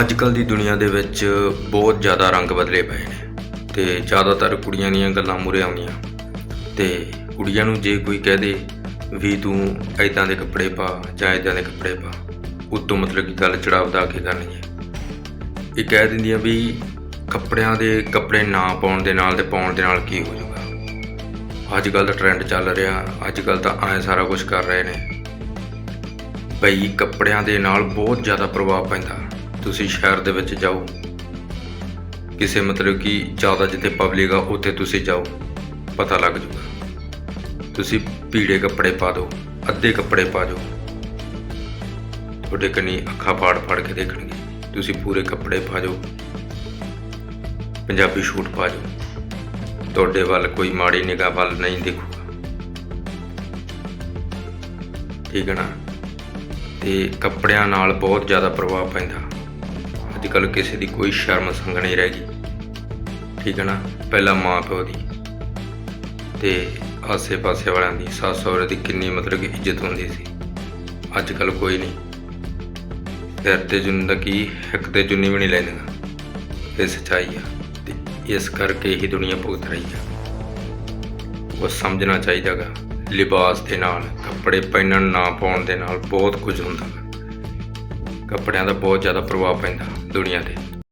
ਅੱਜ ਕੱਲ ਦੀ ਦੁਨੀਆ ਦੇ ਵਿੱਚ ਬਹੁਤ ਜ਼ਿਆਦਾ ਰੰਗ ਬਦਲੇ ਪਏ ਨੇ ਤੇ ਜ਼ਿਆਦਾਤਰ ਕੁੜੀਆਂ ਦੀਆਂ ਗੱਲਾਂ ਮੂਹਰੇ ਆਉਂਦੀਆਂ। ਤੇ ਕੁੜੀਆਂ ਨੂੰ ਜੇ ਕੋਈ ਕਹਿ ਦੇ ਵੀ ਤੂੰ ਐਦਾਂ ਦੇ ਕੱਪੜੇ ਪਾ ਜਾਂ ਐਦਾਂ ਦੇ ਕੱਪੜੇ ਪਾ, ਉਤੋਂ ਮਤਲਬ ਕਿ ਗੱਲ ਚੜਾਵਦਾ ਕੇ ਕਰਨੀ ਹੈ ਇਹ ਕਹਿ ਦਿੰਦੀਆਂ ਵੀ ਕੱਪੜਿਆਂ ਦੇ ਕੱਪੜੇ ਨਾ ਪਾਉਣ ਦੇ ਨਾਲ ਤੇ ਪਾਉਣ ਦੇ ਨਾਲ ਕੀ ਹੋ ਜਾਊਗਾ। ਅੱਜ ਕੱਲ ਦਾ ਟ੍ਰੈਂਡ ਚੱਲ ਰਿਹਾ ਅੱਜ ਕੱਲ ਤਾਂ ਐ ਸਾਰਾ ਕੁਝ ਕਰ ਰਹੇ ਨੇ। ਬਈ ਕੱਪੜਿਆਂ ਦੇ ਨਾਲ ਬਹੁਤ ਜ਼ਿਆਦਾ ਪ੍ਰਭਾਵ ਪੈਂਦਾ। ਤੁਸੀਂ ਸ਼ਹਿਰ ਦੇ ਵਿੱਚ ਜਾਓ। ਕਿਸੇ ਮਤਲਬ ਕਿ ਜ਼ਿਆਦਾ ਜਿੱਥੇ ਪਬਲਿਕ ਆ, ਉੱਥੇ ਤੁਸੀਂ ਜਾਓ। ਪਤਾ ਲੱਗ ਜੂਗਾ। ਤੁਸੀਂ ਪੀੜੇ ਕੱਪੜੇ ਪਾ ਦਿਓ, ਅੱਧੇ ਕੱਪੜੇ ਪਾ ਦਿਓ। ਤੁਹਾਡੇ ਕਨੀ ਅੱਖਾਂ ਫਾੜ ਫਾੜ ਕੇ ਦੇਖਣਗੇ। ਤੁਸੀਂ ਪੂਰੇ ਕੱਪੜੇ ਪਾ ਜਾਓ ਪੰਜਾਬੀ ਸ਼ੂਟ ਪਾ ਜਾਓ ਤੁਹਾਡੇ ਵੱਲ ਕੋਈ ਮਾੜੀ ਨਿਗਾਹ ਵੱਲ ਨਹੀਂ ਦੇਖੂਗਾ। ਠੀਕ ਹੈ ਨਾ? ਤੇ ਕੱਪੜਿਆਂ ਨਾਲ ਬਹੁਤ ਜ਼ਿਆਦਾ ਪ੍ਰਭਾਵ ਪੈਂਦਾ। ਅੱਜ ਕੱਲ ਕਿਸੇ ਦੀ ਕੋਈ ਸ਼ਰਮ ਸੰਗ ਨਹੀਂ ਰਹਿ ਗਈ। ਠੀਕ ਹੈ ਨਾ? ਪਹਿਲਾਂ ਮਾਂ ਪਿਓ ਦੀ ਤੇ ਆਸੇ-ਪਾਸੇ ਵਾਲਿਆਂ ਦੀ ਸੱਸ ਸਹੁਰੇ ਦੀ ਕਿੰਨੀ ਮਤਲਬ ਕਿ ਇੱਜ਼ਤ ਹੁੰਦੀ ਸੀ। ਅੱਜ ਕੱਲ ਕੋਈ ਨਹੀਂ। ਸਿਰ ਤੇ ਜੁੰਨ ਦਾ ਕੀ ਇੱਕ ਤੇ ਜੁੰਨੀ ਵੀ ਨਹੀਂ ਲੈਂਦਾ। ਇਹ ਸੱਚਾਈ ਆ ਤੇ ਇਸ ਕਰਕੇ ਹੀ ਦੁਨੀਆ ਭੁਗਤ ਰਹੀ ਆ। ਉਹ ਸਮਝਣਾ ਚਾਹੀਦਾਗਾ, ਲਿਬਾਸ ਦੇ ਨਾਲ, ਕੱਪੜੇ ਪਹਿਨਣ, ਨਾ ਪਾਉਣ ਦੇ ਨਾਲ ਬਹੁਤ ਕੁਝ ਹੁੰਦਾ। ਗਾ। ਕੱਪੜਿਆਂ ਦਾ ਬਹੁਤ ਜ਼ਿਆਦਾ ਪ੍ਰਭਾਵ ਪੈਂਦਾ ਦੁਨੀਆ ਤੇ।